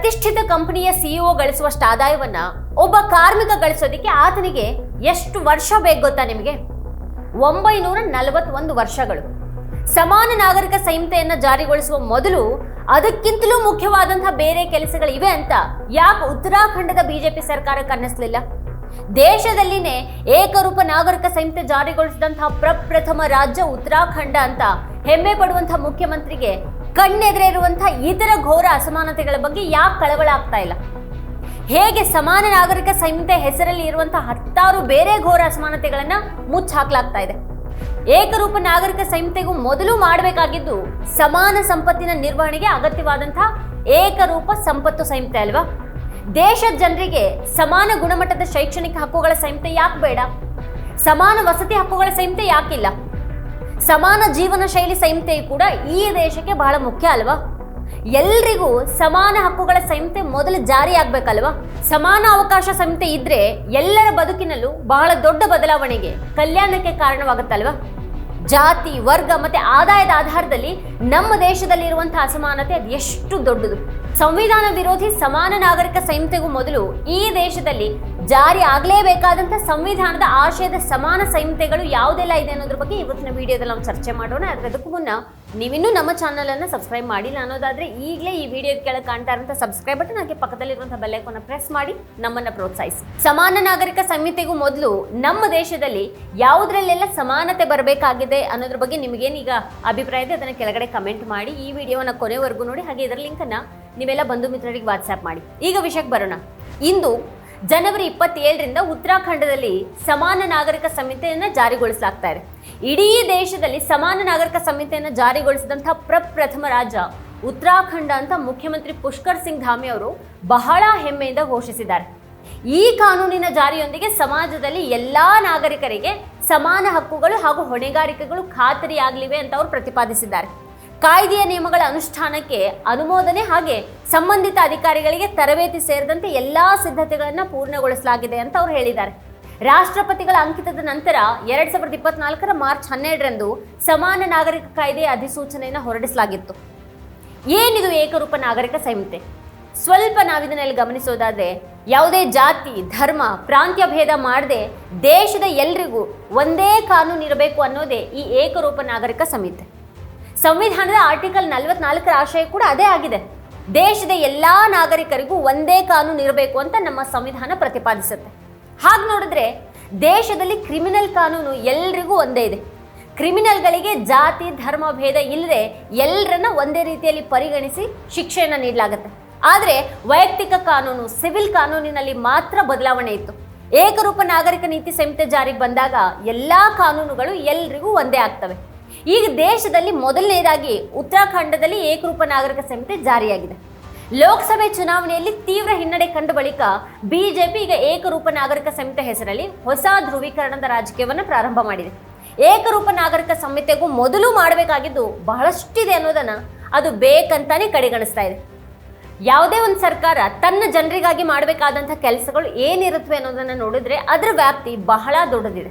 ಪ್ರತಿಷ್ಠಿತ ಕಂಪನಿಯ ಸಿಇಒ ಗಳಿಸುವಷ್ಟು ಆದಾಯವನ್ನ ಒಬ್ಬ ಕಾರ್ಮಿಕ ಗಳಿಸೋದಕ್ಕೆ ಆತನಿಗೆ ಎಷ್ಟು ವರ್ಷ ಬೇಕು ಗೊತ್ತಾ ನಿಮಗೆ? ಒಂಬೈನೂರ ನಲವತ್ತೊಂದು ವರ್ಷಗಳು. ಸಮಾನ ನಾಗರಿಕ ಸಂಹಿತೆಯನ್ನ ಜಾರಿಗೊಳಿಸುವ ಮೊದಲು ಅದಕ್ಕಿಂತಲೂ ಮುಖ್ಯವಾದಂತಹ ಬೇರೆ ಕೆಲಸಗಳಿವೆ ಅಂತ ಯಾಕೆ ಉತ್ತರಾಖಂಡದ ಬಿಜೆಪಿ ಸರ್ಕಾರ ಕನ್ನಿಸ್ಲಿಲ್ಲ ದೇಶದಲ್ಲಿನೇ ಏಕರೂಪ ನಾಗರಿಕ ಸಂಹಿತೆ ಜಾರಿಗೊಳಿಸಿದಂತಹ ಪ್ರಪ್ರಥಮ ರಾಜ್ಯ ಉತ್ತರಾಖಂಡ ಅಂತ ಹೆಮ್ಮೆ ಪಡುವಂತಹ ಮುಖ್ಯಮಂತ್ರಿಗೆ ಕಣ್ಣೆದುರೇ ಇರುವಂತಹ ಇತರ ಘೋರ ಅಸಮಾನತೆಗಳ ಬಗ್ಗೆ ಯಾಕೆ ಕಳವಳ ಆಗ್ತಾ ಇಲ್ಲ? ಹೇಗೆ ಸಮಾನ ನಾಗರಿಕ ಸಂಹಿತೆ ಹೆಸರಲ್ಲಿ ಇರುವಂತಹ ಹತ್ತಾರು ಬೇರೆ ಘೋರ ಅಸಮಾನತೆಗಳನ್ನ ಮುಚ್ಚಾಕ್ಲಾಗ್ತಾ ಇದೆ. ಏಕರೂಪ ನಾಗರಿಕ ಸಂಹಿತೆಗೂ ಮೊದಲು ಮಾಡಬೇಕಾಗಿದ್ದು ಸಮಾನ ಸಂಪತ್ತಿನ ನಿರ್ವಹಣೆಗೆ ಅಗತ್ಯವಾದಂತಹ ಏಕರೂಪ ಸಂಪತ್ತು ಸಂಹಿತೆ ಅಲ್ವಾ? ದೇಶದ ಜನರಿಗೆ ಸಮಾನ ಗುಣಮಟ್ಟದ ಶೈಕ್ಷಣಿಕ ಹಕ್ಕುಗಳ ಸಂಹಿತೆ ಯಾಕೆ ಬೇಡ? ಸಮಾನ ವಸತಿ ಹಕ್ಕುಗಳ ಸಂಹಿತೆ ಯಾಕಿಲ್ಲ? ಸಮಾನ ಜೀವನ ಶೈಲಿ ಸಂಹಿತೆ ಕೂಡ ಈ ದೇಶಕ್ಕೆ ಬಹಳ ಮುಖ್ಯ ಅಲ್ವಾ? ಎಲ್ರಿಗೂ ಸಮಾನ ಹಕ್ಕುಗಳ ಸಂಹಿತೆ ಮೊದಲು ಜಾರಿ ಆಗ್ಬೇಕಲ್ವಾ? ಸಮಾನ ಅವಕಾಶ ಸಂಹಿತೆ ಇದ್ರೆ ಎಲ್ಲರ ಬದುಕಿನಲ್ಲೂ ಬಹಳ ದೊಡ್ಡ ಬದಲಾವಣೆಗೆ, ಕಲ್ಯಾಣಕ್ಕೆ ಕಾರಣವಾಗುತ್ತಲ್ವಾ? ಜಾತಿ, ವರ್ಗ ಮತ್ತೆ ಆದಾಯದ ಆಧಾರದಲ್ಲಿ ನಮ್ಮ ದೇಶದಲ್ಲಿ ದೇಶದಲ್ಲಿರುವಂತಹ ಅಸಮಾನತೆ ಅದು ಎಷ್ಟು ದೊಡ್ಡದು. ಸಂವಿಧಾನ ವಿರೋಧಿ ಸಮಾನ ನಾಗರಿಕ ಸಂಹಿತೆಗೂ ಮೊದಲು ಈ ದೇಶದಲ್ಲಿ ಜಾರಿ ಆಗಲೇಬೇಕಾದಂಥ ಸಂವಿಧಾನದ ಆಶಯದ ಸಮಾನ ಸಂಹಿತೆಗಳು ಯಾವುದೆಲ್ಲ ಇದೆ ಅನ್ನೋದ್ರ ಬಗ್ಗೆ ಇವತ್ತಿನ ವಿಡಿಯೋದಲ್ಲಿ ನಾವು ಚರ್ಚೆ ಮಾಡೋಣ. ಆದರೆ ಅದಕ್ಕೂ ಮುನ್ನ ನೀವಿನ್ನೂ ನಮ್ಮ ಚಾನಲನ್ನು ಸಬ್ಸ್ಕ್ರೈಬ್ ಮಾಡಿಲ್ಲ ಅನ್ನೋದಾದ್ರೆ ಈಗಲೇ ಈ ವಿಡಿಯೋ ಕೆಳಗೆ ಕಾಣ್ತಾ ಇರುವಂಥ ಸಬ್ಸ್ಕ್ರೈಬ್ ಬಟನ್ ಹಾಗೆ ಪಕ್ಕದಲ್ಲಿರುವಂತಹ ಬೆಲ್ಲೈಕನ್ನ ಪ್ರೆಸ್ ಮಾಡಿ, ನಮ್ಮನ್ನ ಪ್ರೋತ್ಸಾಹಿಸಿ. ಸಮಾನ ನಾಗರಿಕ ಸಂಹಿತೆಗೂ ಮೊದಲು ನಮ್ಮ ದೇಶದಲ್ಲಿ ಯಾವುದ್ರಲ್ಲೆಲ್ಲ ಸಮಾನತೆ ಬರಬೇಕಾಗಿದೆ ಅನ್ನೋದ್ರ ಬಗ್ಗೆ ನಿಮಗೇನೀಗ ಅಭಿಪ್ರಾಯ ಇದೆ ಅದನ್ನ ಕೆಳಗಡೆ ಕಮೆಂಟ್ ಮಾಡಿ, ಈ ವಿಡಿಯೋನ ಕೊನೆವರೆಗೂ ನೋಡಿ, ಹಾಗೆ ಇದರ ಲಿಂಕನ್ನು ನೀವೆಲ್ಲ ಬಂಧು ಮಿತ್ರರಿಗೆ ವಾಟ್ಸ್ಆ್ಯಪ್ ಮಾಡಿ. ಈಗ ವಿಷಯಕ್ಕೆ ಬರೋಣ. ಇಂದು ಜನವರಿ ಇಪ್ಪತ್ತೇಳರಿಂದ ಉತ್ತರಾಖಂಡದಲ್ಲಿ ಸಮಾನ ನಾಗರಿಕ ಸಂಹಿತೆಯನ್ನು ಜಾರಿಗೊಳಿಸಲಾಗ್ತಾ ಇದೆ. ಇಡೀ ದೇಶದಲ್ಲಿ ಸಮಾನ ನಾಗರಿಕ ಸಂಹಿತೆಯನ್ನು ಜಾರಿಗೊಳಿಸಿದಂಥ ಪ್ರಪ್ರಥಮ ರಾಜ್ಯ ಉತ್ತರಾಖಂಡ ಅಂತ ಮುಖ್ಯಮಂತ್ರಿ ಪುಷ್ಕರ್ ಸಿಂಗ್ ಧಾಮಿ ಅವರು ಬಹಳ ಹೆಮ್ಮೆಯಿಂದ ಘೋಷಿಸಿದ್ದಾರೆ. ಈ ಕಾನೂನಿನ ಜಾರಿಯೊಂದಿಗೆ ಸಮಾಜದಲ್ಲಿ ಎಲ್ಲ ನಾಗರಿಕರಿಗೆ ಸಮಾನ ಹಕ್ಕುಗಳು ಹಾಗೂ ಹೊಣೆಗಾರಿಕೆಗಳು ಖಾತರಿಯಾಗಲಿವೆ ಅಂತ ಅವರು ಪ್ರತಿಪಾದಿಸಿದ್ದಾರೆ. ಕಾಯ್ದೆಯ ನಿಯಮಗಳ ಅನುಷ್ಠಾನಕ್ಕೆ ಅನುಮೋದನೆ ಹಾಗೆ ಸಂಬಂಧಿತ ಅಧಿಕಾರಿಗಳಿಗೆ ತರಬೇತಿ ಸೇರಿದಂತೆ ಎಲ್ಲ ಸಿದ್ಧತೆಗಳನ್ನು ಪೂರ್ಣಗೊಳಿಸಲಾಗಿದೆ ಅಂತ ಅವರು ಹೇಳಿದ್ದಾರೆ. ರಾಷ್ಟ್ರಪತಿಗಳ ಅಂಕಿತದ ನಂತರ ಎರಡ್ ಸಾವಿರದ ಇಪ್ಪತ್ನಾಲ್ಕರ ಮಾರ್ಚ್ ಹನ್ನೆರಡರಂದು ಸಮಾನ ನಾಗರಿಕ ಕಾಯ್ದೆಯ ಅಧಿಸೂಚನೆಯನ್ನು ಹೊರಡಿಸಲಾಗಿತ್ತು. ಏನಿದು ಏಕರೂಪ ನಾಗರಿಕ ಸಂಹಿತೆ? ಸ್ವಲ್ಪ ನಾವಿದನ್ನೆಲ್ಲ ಗಮನಿಸೋದಾದ್ರೆ, ಯಾವುದೇ ಜಾತಿ, ಧರ್ಮ, ಪ್ರಾಂತ್ಯ ಭೇದ ಮಾಡದೆ ದೇಶದ ಎಲ್ರಿಗೂ ಒಂದೇ ಕಾನೂನು ಇರಬೇಕು ಅನ್ನೋದೇ ಈ ಏಕರೂಪ ನಾಗರಿಕ ಸಂಹಿತೆ. ಸಂವಿಧಾನದ ಆರ್ಟಿಕಲ್ ನಲವತ್ನಾಲ್ಕರ ಆಶಯ ಕೂಡ ಅದೇ ಆಗಿದೆ. ದೇಶದ ಎಲ್ಲಾ ನಾಗರಿಕರಿಗೂ ಒಂದೇ ಕಾನೂನು ಇರಬೇಕು ಅಂತ ನಮ್ಮ ಸಂವಿಧಾನ ಪ್ರತಿಪಾದಿಸುತ್ತೆ. ಹಾಗೆ ನೋಡಿದ್ರೆ ದೇಶದಲ್ಲಿ ಕ್ರಿಮಿನಲ್ ಕಾನೂನು ಎಲ್ರಿಗೂ ಒಂದೇ ಇದೆ. ಕ್ರಿಮಿನಲ್ಗಳಿಗೆ ಜಾತಿ, ಧರ್ಮ, ಭೇದ ಇಲ್ಲದೆ ಎಲ್ಲರನ್ನ ಒಂದೇ ರೀತಿಯಲ್ಲಿ ಪರಿಗಣಿಸಿ ಶಿಕ್ಷೆಯನ್ನು ನೀಡಲಾಗುತ್ತೆ. ಆದರೆ ವೈಯಕ್ತಿಕ ಕಾನೂನು, ಸಿವಿಲ್ ಕಾನೂನಿನಲ್ಲಿ ಮಾತ್ರ ಬದಲಾವಣೆ ಇತ್ತು. ಏಕರೂಪ ನಾಗರಿಕ ನೀತಿ ಸಂಹಿತೆ ಜಾರಿಗೆ ಬಂದಾಗ ಎಲ್ಲ ಕಾನೂನುಗಳು ಎಲ್ರಿಗೂ ಒಂದೇ ಆಗ್ತವೆ. ಈಗ ದೇಶದಲ್ಲಿ ಮೊದಲನೇದಾಗಿ ಉತ್ತರಾಖಂಡದಲ್ಲಿ ಏಕರೂಪ ನಾಗರಿಕ ಸಂಹಿತೆ ಜಾರಿಯಾಗಿದೆ. ಲೋಕಸಭೆ ಚುನಾವಣೆಯಲ್ಲಿ ತೀವ್ರ ಹಿನ್ನಡೆ ಕಂಡ ಬಳಿಕ ಬಿಜೆಪಿ ಈಗ ಏಕರೂಪ ನಾಗರಿಕ ಸಂಹಿತೆ ಹೆಸರಲ್ಲಿ ಹೊಸ ಧ್ರುವೀಕರಣದ ರಾಜಕೀಯವನ್ನು ಪ್ರಾರಂಭ ಮಾಡಿದೆ. ಏಕರೂಪ ನಾಗರಿಕ ಸಂಹಿತೆಗೂ ಮೊದಲು ಮಾಡಬೇಕಾಗಿದ್ದು ಬಹಳಷ್ಟಿದೆ ಅನ್ನೋದನ್ನು ಅದು ಬೇಕಂತಾನೆ ಕಡೆಗಣಿಸ್ತಾ ಇದೆ. ಯಾವುದೇ ಒಂದು ಸರ್ಕಾರ ತನ್ನ ಜನರಿಗಾಗಿ ಮಾಡಬೇಕಾದಂಥ ಕೆಲಸಗಳು ಏನಿರುತ್ತವೆ ಅನ್ನೋದನ್ನು ನೋಡಿದ್ರೆ ಅದರ ವ್ಯಾಪ್ತಿ ಬಹಳ ದೊಡ್ಡದಿದೆ.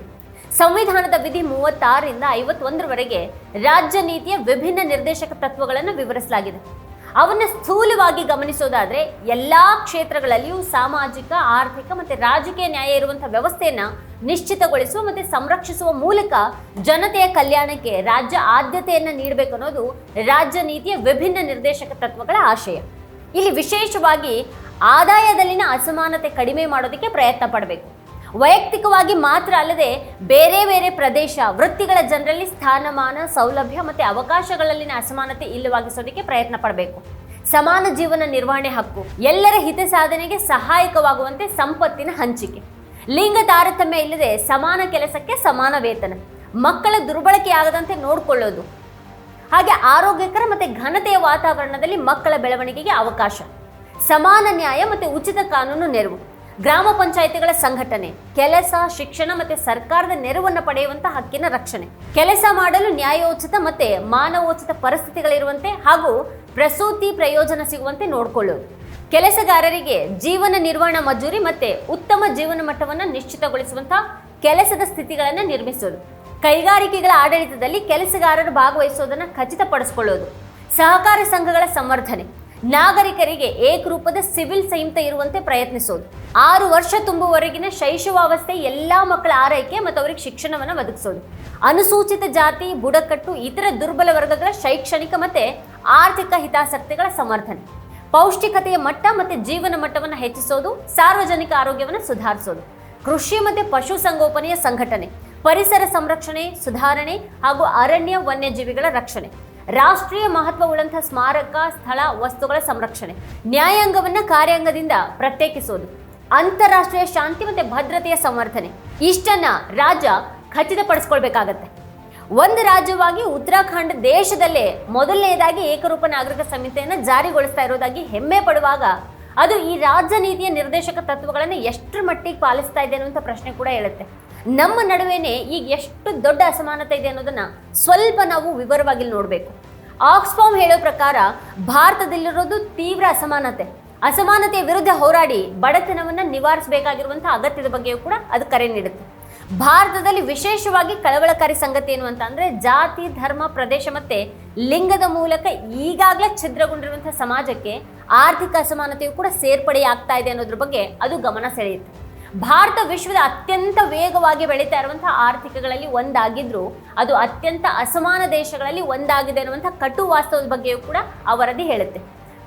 ಸಂವಿಧಾನದ ವಿಧಿ ಮೂವತ್ತಾರರಿಂದ ಐವತ್ತೊಂದರವರೆಗೆ ರಾಜ್ಯ ನೀತಿಯ ವಿಭಿನ್ನ ನಿರ್ದೇಶಕ ತತ್ವಗಳನ್ನು ವಿವರಿಸಲಾಗಿದೆ. ಅವನ್ನ ಸ್ಥೂಲವಾಗಿ ಗಮನಿಸೋದಾದ್ರೆ ಎಲ್ಲಾ ಕ್ಷೇತ್ರಗಳಲ್ಲಿಯೂ ಸಾಮಾಜಿಕ, ಆರ್ಥಿಕ ಮತ್ತೆ ರಾಜಕೀಯ ನ್ಯಾಯ ಇರುವಂತಹ ವ್ಯವಸ್ಥೆಯನ್ನ ನಿಶ್ಚಿತಗೊಳಿಸುವ ಮತ್ತೆ ಸಂರಕ್ಷಿಸುವ ಮೂಲಕ ಜನತೆಯ ಕಲ್ಯಾಣಕ್ಕೆ ರಾಜ್ಯ ಆದ್ಯತೆಯನ್ನ ನೀಡಬೇಕು ಅನ್ನೋದು ರಾಜ್ಯ ನೀತಿಯ ವಿಭಿನ್ನ ನಿರ್ದೇಶಕ ತತ್ವಗಳ ಆಶಯ. ಇಲ್ಲಿ ವಿಶೇಷವಾಗಿ ಆದಾಯದಲ್ಲಿನ ಅಸಮಾನತೆ ಕಡಿಮೆ ಮಾಡೋದಕ್ಕೆ ಪ್ರಯತ್ನ ಪಡಬೇಕು. ವೈಯಕ್ತಿಕವಾಗಿ ಮಾತ್ರ ಅಲ್ಲದೆ ಬೇರೆ ಬೇರೆ ಪ್ರದೇಶ, ವೃತ್ತಿಗಳ ಜನರಲ್ಲಿ ಸ್ಥಾನಮಾನ, ಸೌಲಭ್ಯ ಮತ್ತು ಅವಕಾಶಗಳಲ್ಲಿನ ಅಸಮಾನತೆ ಇಲ್ಲವಾಗಿಸೋದಕ್ಕೆ ಪ್ರಯತ್ನ ಪಡಬೇಕು. ಸಮಾನ ಜೀವನ ನಿರ್ವಹಣೆ ಹಕ್ಕು, ಎಲ್ಲರ ಹಿತ ಸಾಧನೆಗೆ ಸಹಾಯಕವಾಗುವಂತೆ ಸಂಪತ್ತಿನ ಹಂಚಿಕೆ. ಲಿಂಗ ತಾರತಮ್ಯ ಇಲ್ಲದೆ ಸಮಾನ ಕೆಲಸಕ್ಕೆ ಸಮಾನ ವೇತನ, ಮಕ್ಕಳ ದುರ್ಬಳಕೆಯಾಗದಂತೆ ನೋಡಿಕೊಳ್ಳೋದು. ಹಾಗೆ ಆರೋಗ್ಯಕರ ಮತ್ತು ಘನತೆಯ ವಾತಾವರಣದಲ್ಲಿ ಮಕ್ಕಳ ಬೆಳವಣಿಗೆಗೆ ಅವಕಾಶ, ಸಮಾನ ನ್ಯಾಯ ಮತ್ತು ಉಚಿತ ಕಾನೂನು ನೆರವು. ಗ್ರಾಮ ಪಂಚಾಯಿತಿಗಳ ಸಂಘಟನೆ, ಕೆಲಸ, ಶಿಕ್ಷಣ ಮತ್ತು ಸರ್ಕಾರದ ನೆರವನ್ನು ಪಡೆಯುವಂತ ಹಕ್ಕಿನ ರಕ್ಷಣೆ. ಕೆಲಸ ಮಾಡಲು ನ್ಯಾಯೋಚಿತ ಮತ್ತು ಮಾನವೋಚಿತ ಪರಿಸ್ಥಿತಿಗಳಿರುವಂತೆ ಹಾಗೂ ಪ್ರಸೂತಿ ಪ್ರಯೋಜನ ಸಿಗುವಂತೆ ನೋಡಿಕೊಳ್ಳೋದು. ಕೆಲಸಗಾರರಿಗೆ ಜೀವನ ನಿರ್ವಹಣಾ ಮಜೂರಿ ಮತ್ತು ಉತ್ತಮ ಜೀವನ ಮಟ್ಟವನ್ನು ನಿಶ್ಚಿತಗೊಳಿಸುವಂತಹ ಕೆಲಸದ ಸ್ಥಿತಿಗಳನ್ನು ನಿರ್ಮಿಸೋದು. ಕೈಗಾರಿಕೆಗಳ ಆಡಳಿತದಲ್ಲಿ ಕೆಲಸಗಾರರು ಭಾಗವಹಿಸೋದನ್ನು ಖಚಿತಪಡಿಸಿಕೊಳ್ಳೋದು. ಸಹಕಾರ ಸಂಘಗಳ ಸಂವರ್ಧನೆ ನಾಗರಿಕರಿಗೆ ಏಕರೂಪದ ಸಿವಿಲ್ ಸಂಹಿತೆ ಇರುವಂತೆ ಪ್ರಯತ್ನಿಸೋದು. ಆರು ವರ್ಷ ತುಂಬುವವರೆಗಿನ ಶೈಶವಾವಸ್ಥೆ ಎಲ್ಲ ಮಕ್ಕಳ ಆರೈಕೆ ಮತ್ತು ಅವರಿಗೆ ಶಿಕ್ಷಣವನ್ನು ಒದಗಿಸೋದು. ಅನುಸೂಚಿತ ಜಾತಿ, ಬುಡಕಟ್ಟು, ಇತರ ದುರ್ಬಲ ವರ್ಗಗಳ ಶೈಕ್ಷಣಿಕ ಮತ್ತು ಆರ್ಥಿಕ ಹಿತಾಸಕ್ತಿಗಳ ಸಮರ್ಥನೆ. ಪೌಷ್ಟಿಕತೆಯ ಮಟ್ಟ ಮತ್ತು ಜೀವನ ಮಟ್ಟವನ್ನು ಹೆಚ್ಚಿಸೋದು, ಸಾರ್ವಜನಿಕ ಆರೋಗ್ಯವನ್ನು ಸುಧಾರಿಸೋದು. ಕೃಷಿ ಮತ್ತು ಪಶು ಸಂಗೋಪನೆಯ ಸಂಘಟನೆ, ಪರಿಸರ ಸಂರಕ್ಷಣೆ, ಸುಧಾರಣೆ ಹಾಗೂ ಅರಣ್ಯ ವನ್ಯಜೀವಿಗಳ ರಕ್ಷಣೆ. ರಾಷ್ಟ್ರೀಯ ಮಹತ್ವವುಳ್ಳಂತಹ ಸ್ಮಾರಕ, ಸ್ಥಳ, ವಸ್ತುಗಳ ಸಂರಕ್ಷಣೆ. ನ್ಯಾಯಾಂಗವನ್ನ ಕಾರ್ಯಾಂಗದಿಂದ ಪ್ರತ್ಯೇಕಿಸೋದು. ಅಂತಾರಾಷ್ಟ್ರೀಯ ಶಾಂತಿ ಮತ್ತು ಭದ್ರತೆಯ ಸಂವರ್ಧನೆ. ಇಷ್ಟನ್ನ ರಾಜ್ಯ ಖಚಿತಪಡಿಸ್ಕೊಳ್ಬೇಕಾಗತ್ತೆ. ಒಂದು ರಾಜ್ಯವಾಗಿ ಉತ್ತರಾಖಂಡ್ ದೇಶದಲ್ಲೇ ಮೊದಲನೆಯದಾಗಿ ಏಕರೂಪ ನಾಗರಿಕ ಸಂಹಿತೆಯನ್ನು ಜಾರಿಗೊಳಿಸ್ತಾ ಇರೋದಾಗಿ ಹೆಮ್ಮೆ ಪಡುವಾಗ ಅದು ಈ ರಾಜ್ಯ ನೀತಿಯ ನಿರ್ದೇಶಕ ತತ್ವಗಳನ್ನು ಎಷ್ಟರ ಮಟ್ಟಿಗೆ ಪಾಲಿಸ್ತಾ ಇದೆ ಅನ್ನುವಂಥ ಪ್ರಶ್ನೆ ಕೂಡ ಹೇಳುತ್ತೆ. ನಮ್ಮ ನಡುವೆನೇ ಈಗ ಎಷ್ಟು ದೊಡ್ಡ ಅಸಮಾನತೆ ಇದೆ ಅನ್ನೋದನ್ನ ಸ್ವಲ್ಪ ನಾವು ವಿವರವಾಗಿ ನೋಡಬೇಕು. ಆಕ್ಸ್ಫಾಮ್ ಹೇಳೋ ಪ್ರಕಾರ ಭಾರತದಲ್ಲಿರೋದು ತೀವ್ರ ಅಸಮಾನತೆ. ಅಸಮಾನತೆಯ ವಿರುದ್ಧ ಹೋರಾಡಿ ಬಡತನವನ್ನು ನಿವಾರಿಸಬೇಕಾಗಿರುವಂತಹ ಅಗತ್ಯದ ಬಗ್ಗೆಯೂ ಕೂಡ ಅದು ಕರೆ ನೀಡುತ್ತೆ. ಭಾರತದಲ್ಲಿ ವಿಶೇಷವಾಗಿ ಕಳವಳಕಾರಿ ಸಂಗತಿ ಏನು ಅಂತ ಅಂದರೆ ಜಾತಿ, ಧರ್ಮ, ಪ್ರದೇಶ ಮತ್ತೆ ಲಿಂಗದ ಮೂಲಕ ಈಗಾಗಲೇ ಛಿದ್ರಗೊಂಡಿರುವಂತಹ ಸಮಾಜಕ್ಕೆ ಆರ್ಥಿಕ ಅಸಮಾನತೆಯು ಕೂಡ ಸೇರ್ಪಡೆಯಾಗ್ತಾ ಇದೆ ಅನ್ನೋದ್ರ ಬಗ್ಗೆ ಅದು ಗಮನ ಸೆಳೆಯುತ್ತೆ. ಭಾರತ ವಿಶ್ವದ ಅತ್ಯಂತ ವೇಗವಾಗಿ ಬೆಳೀತಾ ಇರುವಂತಹ ಆರ್ಥಿಕಗಳಲ್ಲಿ ಒಂದಾಗಿದ್ರು, ಅದು ಅತ್ಯಂತ ಅಸಮಾನ ದೇಶಗಳಲ್ಲಿ ಒಂದಾಗಿದೆ ಅನ್ನುವಂಥ ಕಟು ವಾಸ್ತವದ ಬಗ್ಗೆಯೂ ಕೂಡ ಅವರದಿ ವರದಿ ಹೇಳುತ್ತೆ.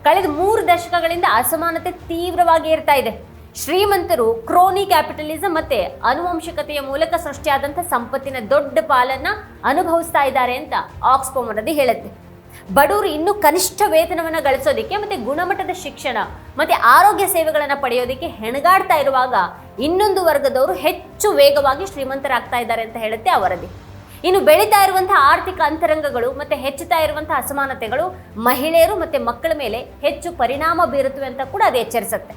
ಕಳೆದ ಮೂರು ದಶಕಗಳಿಂದ ಅಸಮಾನತೆ ತೀವ್ರವಾಗಿ ಇರ್ತಾ ಇದೆ. ಶ್ರೀಮಂತರು ಕ್ರೋನಿ ಕ್ಯಾಪಿಟಲಿಸಂ ಮತ್ತೆ ಅನುವಂಶಿಕತೆಯ ಮೂಲಕ ಸೃಷ್ಟಿಯಾದಂಥ ಸಂಪತ್ತಿನ ದೊಡ್ಡ ಪಾಲನ್ನ ಅನುಭವಿಸ್ತಾ ಇದ್ದಾರೆ ಅಂತ ಆಕ್ಸ್ಫೋಮ್ ವರದಿ ಹೇಳುತ್ತೆ. ಬಡವರು ಇನ್ನೂ ಕನಿಷ್ಠ ವೇತನವನ್ನು ಗಳಿಸೋದಕ್ಕೆ ಮತ್ತು ಗುಣಮಟ್ಟದ ಶಿಕ್ಷಣ ಮತ್ತು ಆರೋಗ್ಯ ಸೇವೆಗಳನ್ನು ಪಡೆಯೋದಕ್ಕೆ ಹೆಣಗಾಡ್ತಾ ಇರುವಾಗ ಇನ್ನೊಂದು ವರ್ಗದವರು ಹೆಚ್ಚು ವೇಗವಾಗಿ ಶ್ರೀಮಂತರಾಗ್ತಾ ಇದ್ದಾರೆ ಅಂತ ಹೇಳುತ್ತೆ ಆ ವರದಿ. ಇನ್ನು ಬೆಳೀತಾ ಇರುವಂತಹ ಆರ್ಥಿಕ ಅಂತರಂಗಗಳು ಮತ್ತೆ ಹೆಚ್ಚುತ್ತಾ ಇರುವಂತಹ ಅಸಮಾನತೆಗಳು ಮಹಿಳೆಯರು ಮತ್ತೆ ಮಕ್ಕಳ ಮೇಲೆ ಹೆಚ್ಚು ಪರಿಣಾಮ ಬೀರುತ್ತವೆ ಅಂತ ಕೂಡ ಅದು ಎಚ್ಚರಿಸುತ್ತೆ.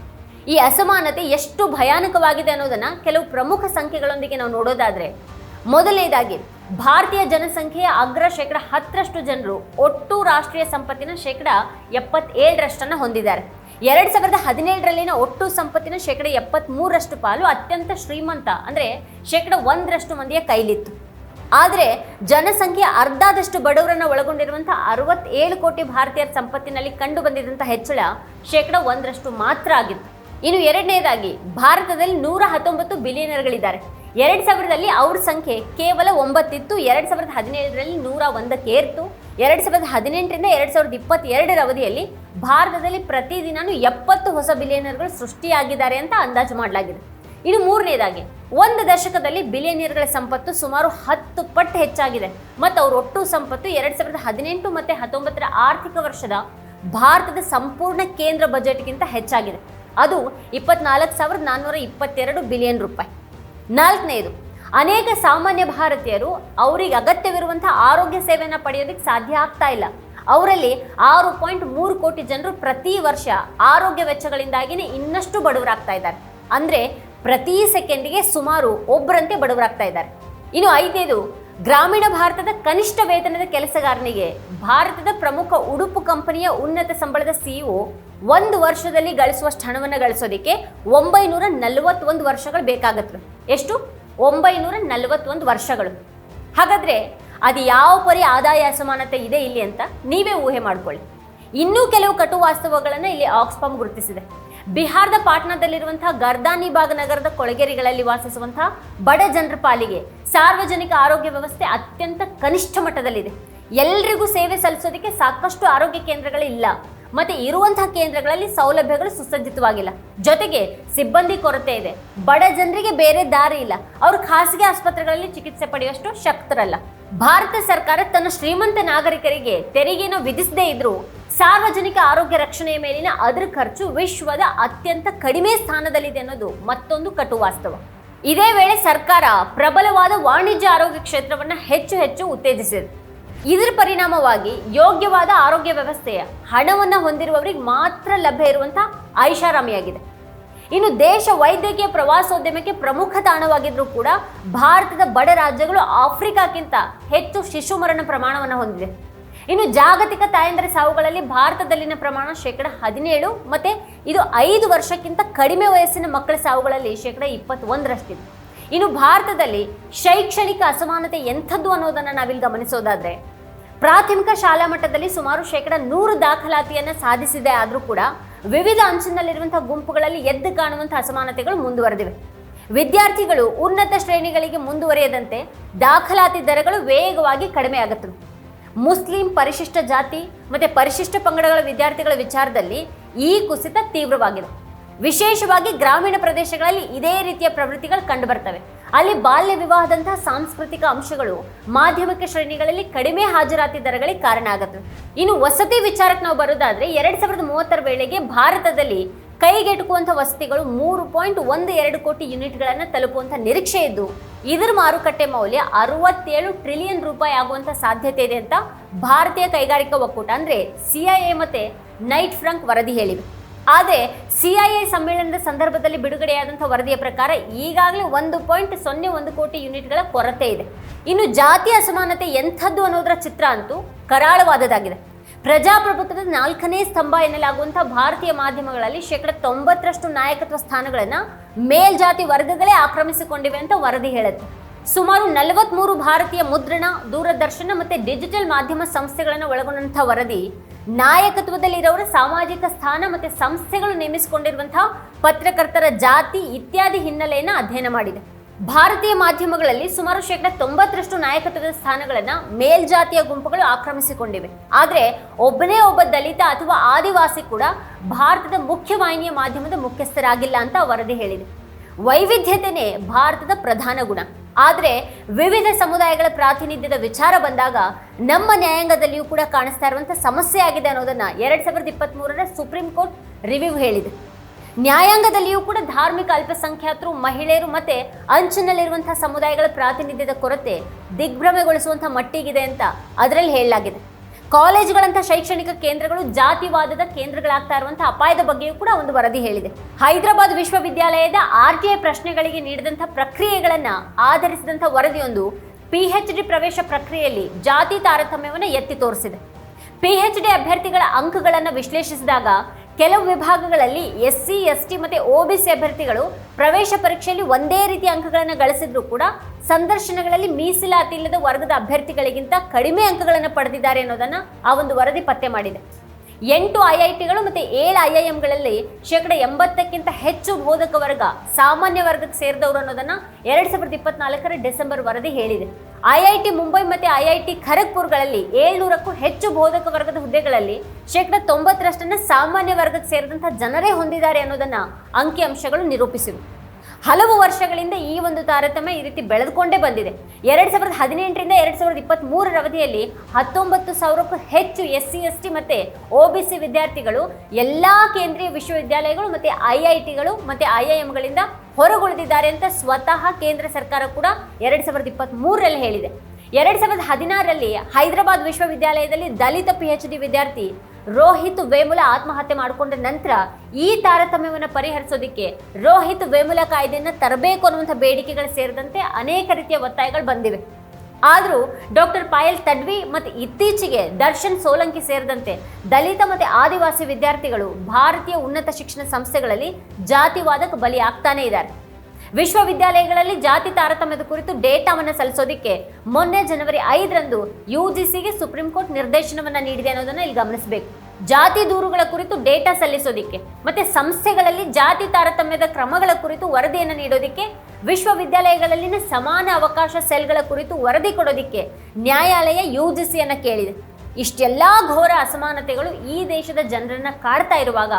ಈ ಅಸಮಾನತೆ ಎಷ್ಟು ಭಯಾನಕವಾಗಿದೆ ಅನ್ನೋದನ್ನ ಕೆಲವು ಪ್ರಮುಖ ಸಂಖ್ಯೆಗಳೊಂದಿಗೆ ನಾವು ನೋಡೋದಾದ್ರೆ, ಮೊದಲನೇದಾಗಿ ಭಾರತೀಯ ಜನಸಂಖ್ಯೆಯ ಅಗ್ರ ಶೇಕಡ ಹತ್ತರಷ್ಟು ಜನರು ಒಟ್ಟು ರಾಷ್ಟ್ರೀಯ ಸಂಪತ್ತಿನ ಶೇಕಡ ಎಪ್ಪತ್ತೇಳರಷ್ಟನ್ನು ಹೊಂದಿದ್ದಾರೆ. ಎರಡು ಸಾವಿರದ ಹದಿನೇಳರಲ್ಲಿನ ಒಟ್ಟು ಸಂಪತ್ತಿನ ಶೇಕಡ ಎಪ್ಪತ್ಮೂರರಷ್ಟು ಪಾಲು ಅತ್ಯಂತ ಶ್ರೀಮಂತ, ಅಂದ್ರೆ ಶೇಕಡ ಒಂದರಷ್ಟು ಮಂದಿಯ ಕೈಲಿತ್ತು. ಆದರೆ ಜನಸಂಖ್ಯೆ ಅರ್ಧದಷ್ಟು ಬಡವರನ್ನು ಒಳಗೊಂಡಿರುವಂಥ ಅರವತ್ತೇಳು ಕೋಟಿ ಭಾರತೀಯರ ಸಂಪತ್ತಿನಲ್ಲಿ ಕಂಡು ಬಂದಿದ್ದಂಥ ಹೆಚ್ಚಳ ಶೇಕಡ ಒಂದರಷ್ಟು ಮಾತ್ರ ಆಗಿತ್ತು. ಇನ್ನು ಎರಡನೇದಾಗಿ, ಭಾರತದಲ್ಲಿ ನೂರ ಹತ್ತೊಂಬತ್ತು ಬಿಲಿಯನರ್ಗಳಿದ್ದಾರೆ ಎರಡ್ ಸಾವಿರದಲ್ಲಿ ಅವ್ರ ಸಂಖ್ಯೆ ಕೇವಲ ಒಂಬತ್ತಿತ್ತು. ಎರಡು ಸಾವಿರದ ಹದಿನೇಳರಲ್ಲಿ ನೂರ ಒಂದಕ್ಕೆ ಏರ್ತು. ಎರಡು ಸಾವಿರದ ಹದಿನೆಂಟರಿಂದ ಎರಡು ಸಾವಿರದ ಇಪ್ಪತ್ತೆರಡರ ಅವಧಿಯಲ್ಲಿ ಭಾರತದಲ್ಲಿ ಪ್ರತಿದಿನ ಎಪ್ಪತ್ತು ಹೊಸ ಬಿಲಿಯನರ್ಗಳು ಸೃಷ್ಟಿಯಾಗಿದ್ದಾರೆ ಅಂತ ಅಂದಾಜು ಮಾಡಲಾಗಿದೆ. ಇನ್ನು ಮೂರನೇದಾಗಿ, ಒಂದು ದಶಕದಲ್ಲಿ ಬಿಲಿಯನಿಯರ್ಗಳ ಸಂಪತ್ತು ಸುಮಾರು ಹತ್ತು ಪಟ್ಟು ಹೆಚ್ಚಾಗಿದೆ. ಮತ್ತು ಅವರ ಒಟ್ಟು ಸಂಪತ್ತು ಎರಡು ಸಾವಿರದ ಹದಿನೆಂಟು ಮತ್ತು ಹತ್ತೊಂಬತ್ತರ ಆರ್ಥಿಕ ವರ್ಷದ ಭಾರತದ ಸಂಪೂರ್ಣ ಕೇಂದ್ರ ಬಜೆಟ್ಗಿಂತ ಹೆಚ್ಚಾಗಿದೆ. ಅದು ಇಪ್ಪತ್ನಾಲ್ಕು ಸಾವಿರದ ನಾನ್ನೂರ ಇಪ್ಪತ್ತೆರಡು ಬಿಲಿಯನ್ ರೂಪಾಯಿ. ನಾಲ್ಕನೇದು, ಅನೇಕ ಸಾಮಾನ್ಯ ಭಾರತೀಯರು ಅವರಿಗೆ ಅಗತ್ಯವಿರುವಂಥ ಆರೋಗ್ಯ ಸೇವೆಯನ್ನು ಪಡೆಯೋದಕ್ಕೆ ಸಾಧ್ಯ ಆಗ್ತಾ ಇಲ್ಲ. ಅವರಲ್ಲಿ ಆರು ಪಾಯಿಂಟ್ ಮೂರು ಕೋಟಿ ಜನರು ಪ್ರತಿ ವರ್ಷ ಆರೋಗ್ಯ ವೆಚ್ಚಗಳಿಂದಾಗಿಯೇ ಇನ್ನಷ್ಟು ಬಡವರಾಗ್ತಾ ಇದ್ದಾರೆ. ಅಂದರೆ ಪ್ರತಿ ಸೆಕೆಂಡಿಗೆ ಸುಮಾರು ಒಬ್ಬರಂತೆ ಬಡವರಾಗ್ತಾ ಇದ್ದಾರೆ. ಇನ್ನು ಐದನೇದು ಗ್ರಾಮೀಣ ಭಾರತದ ಕನಿಷ್ಠ ವೇತನದ ಕೆಲಸಗಾರನಿಗೆ ಭಾರತದ ಪ್ರಮುಖ ಉಡುಪು ಕಂಪನಿಯ ಉನ್ನತ ಸಂಬಳದ ಸಿಇಒ ಒಂದು ವರ್ಷದಲ್ಲಿ ಗಳಿಸುವಷ್ಟು ಹಣವನ್ನು ಗಳಿಸೋದಕ್ಕೆ ಒಂಬೈನೂರ ನಲವತ್ತೊಂದು ವರ್ಷಗಳು ಬೇಕಾಗತ್ತೆ ಎಷ್ಟು? ಒಂಬೈನೂರ ನಲವತ್ತೊಂದು ವರ್ಷಗಳು. ಹಾಗಾದ್ರೆ ಅದು ಯಾವ ಪರಿ ಆದಾಯ ಅಸಮಾನತೆ ಇದೆ ಇಲ್ಲಿ ಅಂತ ನೀವೇ ಊಹೆ ಮಾಡ್ಕೊಳ್ಳಿ. ಇನ್ನೂ ಕೆಲವು ಕಟು ವಾಸ್ತವಗಳನ್ನು ಇಲ್ಲಿ ಆಕ್ಸ್ಫಾಮ್ ಗುರುತಿಸಿದೆ. ಬಿಹಾರದ ಪಾಟ್ನಾದಲ್ಲಿರುವಂತಹ ಗರ್ದಾನಿಬಾಗ್ ನಗರದ ಕೊಳಗೇರಿಗಳಲ್ಲಿ ವಾಸಿಸುವಂತಹ ಬಡ ಜನರ ಪಾಲಿಗೆ ಸಾರ್ವಜನಿಕ ಆರೋಗ್ಯ ವ್ಯವಸ್ಥೆ ಅತ್ಯಂತ ಕನಿಷ್ಠ ಮಟ್ಟದಲ್ಲಿದೆ. ಎಲ್ರಿಗೂ ಸೇವೆ ಸಲ್ಲಿಸೋದಕ್ಕೆ ಸಾಕಷ್ಟು ಆರೋಗ್ಯ ಕೇಂದ್ರಗಳಿಲ್ಲ. ಮತ್ತೆ ಇರುವಂತಹ ಕೇಂದ್ರಗಳಲ್ಲಿ ಸೌಲಭ್ಯಗಳು ಸುಸಜ್ಜಿತವಾಗಿಲ್ಲ. ಜೊತೆಗೆ ಸಿಬ್ಬಂದಿ ಕೊರತೆ ಇದೆ. ಬಡ ಜನರಿಗೆ ಬೇರೆ ದಾರಿ ಇಲ್ಲ. ಅವರು ಖಾಸಗಿ ಆಸ್ಪತ್ರೆಗಳಲ್ಲಿ ಚಿಕಿತ್ಸೆ ಪಡೆಯುವಷ್ಟು ಶಕ್ತರಲ್ಲ. ಭಾರತ ಸರ್ಕಾರ ತನ್ನ ಶ್ರೀಮಂತ ನಾಗರಿಕರಿಗೆ ತೆರಿಗೆಯನ್ನು ವಿಧಿಸದೇ ಇದ್ರೂ ಸಾರ್ವಜನಿಕ ಆರೋಗ್ಯ ರಕ್ಷಣೆಯ ಮೇಲಿನ ಅದರ ಖರ್ಚು ವಿಶ್ವದ ಅತ್ಯಂತ ಕಡಿಮೆ ಸ್ಥಾನದಲ್ಲಿದೆ ಅನ್ನೋದು ಮತ್ತೊಂದು ಕಟು ವಾಸ್ತವ. ಇದೇ ವೇಳೆ ಸರ್ಕಾರ ಪ್ರಬಲವಾದ ವಾಣಿಜ್ಯ ಆರೋಗ್ಯ ಕ್ಷೇತ್ರವನ್ನು ಹೆಚ್ಚು ಹೆಚ್ಚು ಉತ್ತೇಜಿಸಿದೆ. ಇದರ ಪರಿಣಾಮವಾಗಿ ಯೋಗ್ಯವಾದ ಆರೋಗ್ಯ ವ್ಯವಸ್ಥೆಯ ಹಣವನ್ನು ಹೊಂದಿರುವವರಿಗೆ ಮಾತ್ರ ಲಭ್ಯ ಇರುವಂತಹ ಐಷಾರಾಮಿಯಾಗಿದೆ. ಇನ್ನು ದೇಶ ವೈದ್ಯಕೀಯ ಪ್ರವಾಸೋದ್ಯಮಕ್ಕೆ ಪ್ರಮುಖ ತಾಣವಾಗಿದ್ದರೂ ಕೂಡ ಭಾರತದ ಬಡ ರಾಜ್ಯಗಳು ಆಫ್ರಿಕಾಕ್ಕಿಂತ ಹೆಚ್ಚು ಶಿಶು ಮರಣ ಪ್ರಮಾಣವನ್ನು ಹೊಂದಿದೆ. ಇನ್ನು ಜಾಗತಿಕ ತಾಯಂದ್ರ ಸಾವುಗಳಲ್ಲಿ ಭಾರತದಲ್ಲಿನ ಪ್ರಮಾಣ ಶೇಕಡ ಹದಿನೇಳು, ಮತ್ತೆ ಇದು ಐದು ವರ್ಷಕ್ಕಿಂತ ಕಡಿಮೆ ವಯಸ್ಸಿನ ಮಕ್ಕಳ ಸಾವುಗಳಲ್ಲಿ ಶೇಕಡ ಇಪ್ಪತ್ತೊಂದರಷ್ಟಿದೆ. ಇನ್ನು ಭಾರತದಲ್ಲಿ ಶೈಕ್ಷಣಿಕ ಅಸಮಾನತೆ ಎಂಥದ್ದು ಅನ್ನೋದನ್ನು ನಾವಿಲ್ಲಿ ಗಮನಿಸೋದಾದರೆ, ಪ್ರಾಥಮಿಕ ಶಾಲಾ ಮಟ್ಟದಲ್ಲಿ ಸುಮಾರು ಶೇಕಡ ನೂರು ದಾಖಲಾತಿಯನ್ನು ಸಾಧಿಸಿದೆ ಆದರೂ ಕೂಡ ವಿವಿಧ ಅಂಚಿನಲ್ಲಿರುವಂತಹ ಗುಂಪುಗಳಲ್ಲಿ ಎದ್ದು ಕಾಣುವಂತಹ ಅಸಮಾನತೆಗಳು ಮುಂದುವರೆದಿವೆ. ವಿದ್ಯಾರ್ಥಿಗಳು ಉನ್ನತ ಶ್ರೇಣಿಗಳಿಗೆ ಮುಂದುವರಿಯದಂತೆ ದಾಖಲಾತಿ ದರಗಳು ವೇಗವಾಗಿ ಕಡಿಮೆಯಾಗುತ್ತವೆ. ಮುಸ್ಲಿಂ ಪರಿಶಿಷ್ಟ ಜಾತಿ ಮತ್ತು ಪರಿಶಿಷ್ಟ ಪಂಗಡಗಳ ವಿದ್ಯಾರ್ಥಿಗಳ ವಿಚಾರದಲ್ಲಿ ಈ ಕುಸಿತ ತೀವ್ರವಾಗಿದೆ. ವಿಶೇಷವಾಗಿ ಗ್ರಾಮೀಣ ಪ್ರದೇಶಗಳಲ್ಲಿ ಇದೇ ರೀತಿಯ ಪ್ರವೃತ್ತಿಗಳು ಕಂಡುಬರ್ತವೆ. ಅಲ್ಲಿ ಬಾಲ್ಯ ವಿವಾಹದಂತಹ ಸಾಂಸ್ಕೃತಿಕ ಅಂಶಗಳು ಮಾಧ್ಯಮಿಕ ಶ್ರೇಣಿಗಳಲ್ಲಿ ಕಡಿಮೆ ಹಾಜರಾತಿ ದರಗಳಿಗೆ ಕಾರಣ ಆಗುತ್ತವೆ ಇನ್ನು ವಸತಿ ವಿಚಾರಕ್ಕೆ ನಾವು ಬರೋದಾದ್ರೆ ಎರಡ್ ಸಾವಿರದ ಮೂವತ್ತರ ವೇಳೆಗೆ ಭಾರತದಲ್ಲಿ ಕೈಗೆಟುಕುವಂಥ ವಸತಿಗಳು ಮೂರು ಪಾಯಿಂಟ್ ಒಂದು ಎರಡು ಕೋಟಿ ಯೂನಿಟ್ಗಳನ್ನು ತಲುಪುವಂಥ ನಿರೀಕ್ಷೆ ಇದ್ದು, ಇದರ ಮಾರುಕಟ್ಟೆ ಮೌಲ್ಯ ಅರವತ್ತೇಳು ಟ್ರಿಲಿಯನ್ ರೂಪಾಯಿ ಆಗುವಂಥ ಸಾಧ್ಯತೆ ಇದೆ ಅಂತ ಭಾರತೀಯ ಕೈಗಾರಿಕಾ ಒಕ್ಕೂಟ, ಅಂದರೆ ಸಿಐಎ ಮತ್ತೆ ನೈಟ್ ಫ್ರಂಕ್ ವರದಿ ಹೇಳಿವೆ. ಆದರೆ ಸಿಐಐ ಸಮ್ಮೇಳನದ ಸಂದರ್ಭದಲ್ಲಿ ಬಿಡುಗಡೆಯಾದಂಥ ವರದಿಯ ಪ್ರಕಾರ ಈಗಾಗಲೇ ಒಂದು ಪಾಯಿಂಟ್ ಸೊನ್ನೆ ಒಂದು ಕೋಟಿ ಯೂನಿಟ್ಗಳ ಕೊರತೆ ಇದೆ. ಇನ್ನು ಜಾತಿ ಅಸಮಾನತೆ ಎಂಥದ್ದು ಅನ್ನೋದರ ಚಿತ್ರ ಅಂತೂ ಕರಾಳವಾದದಾಗಿದೆ ಪ್ರಜಾಪ್ರಭುತ್ವದ ನಾಲ್ಕನೇ ಸ್ತಂಭ ಎನ್ನಲಾಗುವಂಥ ಭಾರತೀಯ ಮಾಧ್ಯಮಗಳಲ್ಲಿ ಶೇಕಡ ತೊಂಬತ್ತರಷ್ಟು ನಾಯಕತ್ವ ಸ್ಥಾನಗಳನ್ನು ಮೇಲ್ಜಾತಿ ವರ್ಗಗಳೇ ಆಕ್ರಮಿಸಿಕೊಂಡಿವೆ ಅಂತ ವರದಿ ಹೇಳುತ್ತೆ. ಸುಮಾರು ನಲವತ್ಮೂರು ಭಾರತೀಯ ಮುದ್ರಣ, ದೂರದರ್ಶನ ಮತ್ತು ಡಿಜಿಟಲ್ ಮಾಧ್ಯಮ ಸಂಸ್ಥೆಗಳನ್ನು ಒಳಗೊಂಡಂಥ ವರದಿ ನಾಯಕತ್ವದಲ್ಲಿರೋರ ಸಾಮಾಜಿಕ ಸ್ಥಾನ ಮತ್ತು ಸಂಸ್ಥೆಗಳು ನೇಮಿಸಿಕೊಂಡಿರುವಂತಹ ಪತ್ರಕರ್ತರ ಜಾತಿ ಇತ್ಯಾದಿ ಹಿನ್ನೆಲೆಯನ್ನು ಅಧ್ಯಯನ ಮಾಡಿದೆ. ಭಾರತೀಯ ಮಾಧ್ಯಮಗಳಲ್ಲಿ ಸುಮಾರು ಶೇಕಡ ತೊಂಬತ್ತರಷ್ಟು ನಾಯಕತ್ವದ ಸ್ಥಾನಗಳನ್ನು ಮೇಲ್ಜಾತಿಯ ಗುಂಪುಗಳು ಆಕ್ರಮಿಸಿಕೊಂಡಿವೆ. ಆದರೆ ಒಬ್ಬನೇ ಒಬ್ಬ ದಲಿತ ಅಥವಾ ಆದಿವಾಸಿ ಕೂಡ ಭಾರತದ ಮುಖ್ಯವಾಹಿನಿಯ ಮಾಧ್ಯಮದ ಮುಖ್ಯಸ್ಥರಾಗಿಲ್ಲ ಅಂತ ವರದಿ ಹೇಳಿದೆ. ವೈವಿಧ್ಯತೆಯೇ ಭಾರತದ ಪ್ರಧಾನ ಗುಣ. ಆದರೆ ವಿವಿಧ ಸಮುದಾಯಗಳ ಪ್ರಾತಿನಿಧ್ಯದ ವಿಚಾರ ಬಂದಾಗ ನಮ್ಮ ನ್ಯಾಯಾಂಗದಲ್ಲಿಯೂ ಕೂಡ ಕಾಣಿಸ್ತಾ ಇರುವಂಥ ಸಮಸ್ಯೆ ಆಗಿದೆ ಅನ್ನೋದನ್ನು ಎರಡು ಸಾವಿರದ ಇಪ್ಪತ್ತ್ ಮೂರರ ಸುಪ್ರೀಂ ಕೋರ್ಟ್ ರಿವ್ಯೂ ಹೇಳಿದೆ. ನ್ಯಾಯಾಂಗದಲ್ಲಿಯೂ ಕೂಡ ಧಾರ್ಮಿಕ ಅಲ್ಪಸಂಖ್ಯಾತರು, ಮಹಿಳೆಯರು ಮತ್ತು ಅಂಚಿನಲ್ಲಿರುವಂಥ ಸಮುದಾಯಗಳ ಪ್ರಾತಿನಿಧ್ಯದ ಕೊರತೆ ದಿಗ್ಭ್ರಮೆಗೊಳಿಸುವಂಥ ಮಟ್ಟಿಗಿದೆ ಅಂತ ಅದರಲ್ಲಿ ಹೇಳಲಾಗಿದೆ. ಕಾಲೇಜುಗಳಂಥ ಶೈಕ್ಷಣಿಕ ಕೇಂದ್ರಗಳು ಜಾತಿವಾದದ ಕೇಂದ್ರಗಳಾಗ್ತಾ ಇರುವಂತಹ ಅಪಾಯದ ಬಗ್ಗೆಯೂ ಕೂಡ ಒಂದು ವರದಿ ಹೇಳಿದೆ. ಹೈದರಾಬಾದ್ ವಿಶ್ವವಿದ್ಯಾಲಯದ ಆರ್ ಟಿ ಐ ಪ್ರಶ್ನೆಗಳಿಗೆ ನೀಡಿದಂಥ ಪ್ರಕ್ರಿಯೆಗಳನ್ನ ಆಧರಿಸಿದಂಥ ವರದಿಯೊಂದು ಪಿ ಎಚ್ ಡಿ ಪ್ರವೇಶ ಪ್ರಕ್ರಿಯೆಯಲ್ಲಿ ಜಾತಿ ತಾರತಮ್ಯವನ್ನು ಎತ್ತಿ ತೋರಿಸಿದೆ. ಪಿ ಎಚ್ ಡಿ ಅಭ್ಯರ್ಥಿಗಳ ಅಂಕಗಳನ್ನು ವಿಶ್ಲೇಷಿಸಿದಾಗ ಕೆಲವು ವಿಭಾಗಗಳಲ್ಲಿ ಎಸ್ ಸಿ ಎಸ್ ಟಿ ಮತ್ತು ಒ ಬಿ ಸಿ ಅಭ್ಯರ್ಥಿಗಳು ಪ್ರವೇಶ ಪರೀಕ್ಷೆಯಲ್ಲಿ ಒಂದೇ ರೀತಿಯ ಅಂಕಗಳನ್ನು ಗಳಿಸಿದ್ರು ಕೂಡ ಸಂದರ್ಶನಗಳಲ್ಲಿ ಮೀಸಲಾತಿ ಇಲ್ಲದ ವರ್ಗದ ಅಭ್ಯರ್ಥಿಗಳಿಗಿಂತ ಕಡಿಮೆ ಅಂಕಗಳನ್ನು ಪಡೆದಿದ್ದಾರೆ ಅನ್ನೋದನ್ನು ಆ ಒಂದು ವರದಿ ಪತ್ತೆ ಮಾಡಿದೆ. ಎಂಟು ಐ ಐ ಟಿಗಳು ಮತ್ತು ಏಳು ಐ ಐ ಎಂಗಳಲ್ಲಿ ಶೇಕಡ ಎಂಬತ್ತಕ್ಕಿಂತ ಹೆಚ್ಚು ಬೋಧಕ ವರ್ಗ, ಸಾಮಾನ್ಯ ವರ್ಗಕ್ಕೆ ಸೇರಿದವರು ಅನ್ನೋದನ್ನು ಎರಡು ಸಾವಿರದ ಇಪ್ಪತ್ನಾಲ್ಕರ ಡಿಸೆಂಬರ್ ವರದಿ ಹೇಳಿದೆ. ಐ ಐ ಟಿ ಮುಂಬೈ ಮತ್ತು ಐ ಐ ಟಿ ಖರಗ್ಪುರ್ಗಳಲ್ಲಿ ಏಳ್ನೂರಕ್ಕೂ ಹೆಚ್ಚು ಬೋಧಕ ವರ್ಗದ ಹುದ್ದೆಗಳಲ್ಲಿ ಶೇಕಡ ತೊಂಬತ್ತರಷ್ಟನ್ನು ಸಾಮಾನ್ಯ ವರ್ಗಕ್ಕೆ ಸೇರಿದಂಥ ಜನರೇ ಹೊಂದಿದ್ದಾರೆ ಅನ್ನೋದನ್ನು ಅಂಕಿಅಂಶಗಳು ನಿರೂಪಿಸಿವೆ. ಹಲವು ವರ್ಷಗಳಿಂದ ಈ ಒಂದು ತಾರತಮ್ಯ ಈ ರೀತಿ ಬೆಳೆದುಕೊಂಡೇ ಬಂದಿದೆ. ಎರಡು ಸಾವಿರದ ಹದಿನೆಂಟರಿಂದ ಎರಡು ಸಾವಿರದ ಇಪ್ಪತ್ತ್ ಮೂರರ ಅವಧಿಯಲ್ಲಿ ಹತ್ತೊಂಬತ್ತು ಸಾವಿರಕ್ಕೂ ಹೆಚ್ಚು ಎಸ್ ಸಿ ಎಸ್ ಟಿ ಮತ್ತೆ ಒ ಬಿ ಸಿ ವಿದ್ಯಾರ್ಥಿಗಳು ಎಲ್ಲಾ ಕೇಂದ್ರೀಯ ವಿಶ್ವವಿದ್ಯಾಲಯಗಳು ಮತ್ತೆ ಐ ಐ ಟಿಗಳು ಮತ್ತೆ ಐ ಐ ಎಂಗಳಿಂದ ಹೊರಗುಳಿದಿದ್ದಾರೆ ಅಂತ ಸ್ವತಃ ಕೇಂದ್ರ ಸರ್ಕಾರ ಕೂಡ ಎರಡು ಸಾವಿರದ ಇಪ್ಪತ್ತ್ ಮೂರರಲ್ಲಿ ಹೇಳಿದೆ. ಎರಡು ಸಾವಿರದ ಹದಿನಾರರಲ್ಲಿ ಹೈದರಾಬಾದ್ ವಿಶ್ವವಿದ್ಯಾಲಯದಲ್ಲಿ ದಲಿತ ಪಿ ಎಚ್ ಡಿ ವಿದ್ಯಾರ್ಥಿ ರೋಹಿತ್ ವೇಮುಲ ಆತ್ಮಹತ್ಯೆ ಮಾಡಿಕೊಂಡ ನಂತರ ಈ ತಾರತಮ್ಯವನ್ನು ಪರಿಹರಿಸೋದಕ್ಕೆ ರೋಹಿತ್ ವೇಮುಲ ಕಾಯ್ದೆಯನ್ನು ತರಬೇಕು ಅನ್ನುವಂಥ ಬೇಡಿಕೆಗಳು ಸೇರಿದಂತೆ ಅನೇಕ ರೀತಿಯ ಒತ್ತಾಯಗಳು ಬಂದಿವೆ. ಆದರೂ ಡಾಕ್ಟರ್ ಪಾಯಲ್ ತಡ್ವಿ ಮತ್ತು ಇತ್ತೀಚೆಗೆ ದರ್ಶನ್ ಸೋಲಂಕಿ ಸೇರಿದಂತೆ ದಲಿತ ಮತ್ತು ಆದಿವಾಸಿ ವಿದ್ಯಾರ್ಥಿಗಳು ಭಾರತೀಯ ಉನ್ನತ ಶಿಕ್ಷಣ ಸಂಸ್ಥೆಗಳಲ್ಲಿ ಜಾತಿವಾದಕ್ಕೆ ಬಲಿಯಾಗ್ತಾನೇ ಇದ್ದಾರೆ. ವಿಶ್ವವಿದ್ಯಾಲಯಗಳಲ್ಲಿ ಜಾತಿ ತಾರತಮ್ಯದ ಕುರಿತು ಡೇಟಾವನ್ನು ಸಲ್ಲಿಸೋದಿಕ್ಕೆ ಮೊನ್ನೆ ಜನವರಿ ಐದರಂದು ಯುಜಿಸಿಗೆ ಸುಪ್ರೀಂ ಕೋರ್ಟ್ ನಿರ್ದೇಶನವನ್ನ ನೀಡಿದೆ ಅನ್ನೋದನ್ನ ಇಲ್ಲಿ ಗಮನಿಸಬೇಕು. ಜಾತಿ ದೂರುಗಳ ಕುರಿತು ಡೇಟಾ ಸಲ್ಲಿಸೋದಿಕ್ಕೆ, ಮತ್ತೆ ಸಂಸ್ಥೆಗಳಲ್ಲಿ ಜಾತಿ ತಾರತಮ್ಯದ ಕ್ರಮಗಳ ಕುರಿತು ವರದಿಯನ್ನು ನೀಡೋದಿಕ್ಕೆ, ವಿಶ್ವವಿದ್ಯಾಲಯಗಳಲ್ಲಿನ ಸಮಾನ ಅವಕಾಶ ಸೆಲ್ಗಳ ಕುರಿತು ವರದಿ ಕೊಡೋದಿಕ್ಕೆ ನ್ಯಾಯಾಲಯ ಯುಜಿಸಿಯನ್ನ ಕೇಳಿದೆ. ಇಷ್ಟೆಲ್ಲಾ ಘೋರ ಅಸಮಾನತೆಗಳು ಈ ದೇಶದ ಜನರನ್ನ ಕಾಡ್ತಾ ಇರುವಾಗ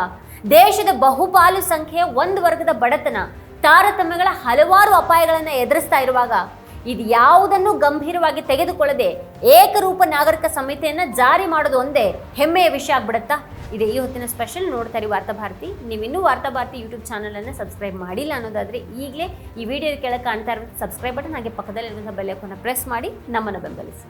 ದೇಶದ ಬಹುಪಾಲು ಸಂಖ್ಯೆಯ ಒಂದು ವರ್ಗದ ಬಡತನ ತಾರತಮ್ಯಗಳ ಹಲವಾರು ಅಪಾಯಗಳನ್ನು ಎದುರಿಸ್ತಾ ಇರುವಾಗ ಇದು ಯಾವುದನ್ನು ಗಂಭೀರವಾಗಿ ತೆಗೆದುಕೊಳ್ಳದೆ ಏಕರೂಪ ನಾಗರಿಕ ಸಂಹಿತೆಯನ್ನು ಜಾರಿ ಮಾಡೋದು ಒಂದೇ ಹೆಮ್ಮೆಯ ವಿಷಯ ಆಗ್ಬಿಡತ್ತಾ? ಇದೆ ಈ ಹೊತ್ತಿನ ಸ್ಪೆಷಲ್ ನೋಡ್ತಾ ಇರಿ ವಾರ್ತಾಭಾರತಿ ನೀವು ಇನ್ನೂ ವಾರ್ತಾ ಭಾರತಿ ಯೂಟ್ಯೂಬ್ ಚಾನಲನ್ನು ಸಬ್ಸ್ಕ್ರೈಬ್ ಮಾಡಿಲ್ಲ ಅನ್ನೋದಾದರೆ ಈಗಲೇ ಈ ವಿಡಿಯೋ ಕೆಳಗೆ ಕಾಣ್ತಾ ಇರೋ ಸಬ್ಸ್ಕ್ರೈಬ್ ಬಟನ್ ಹಾಗೆ ಪಕ್ಕದಲ್ಲಿರುವಂಥ ಬೆಲ್ ಐಕಾನ್ನ ಪ್ರೆಸ್ ಮಾಡಿ ನಮ್ಮನ್ನು ಬೆಂಬಲಿಸಿ.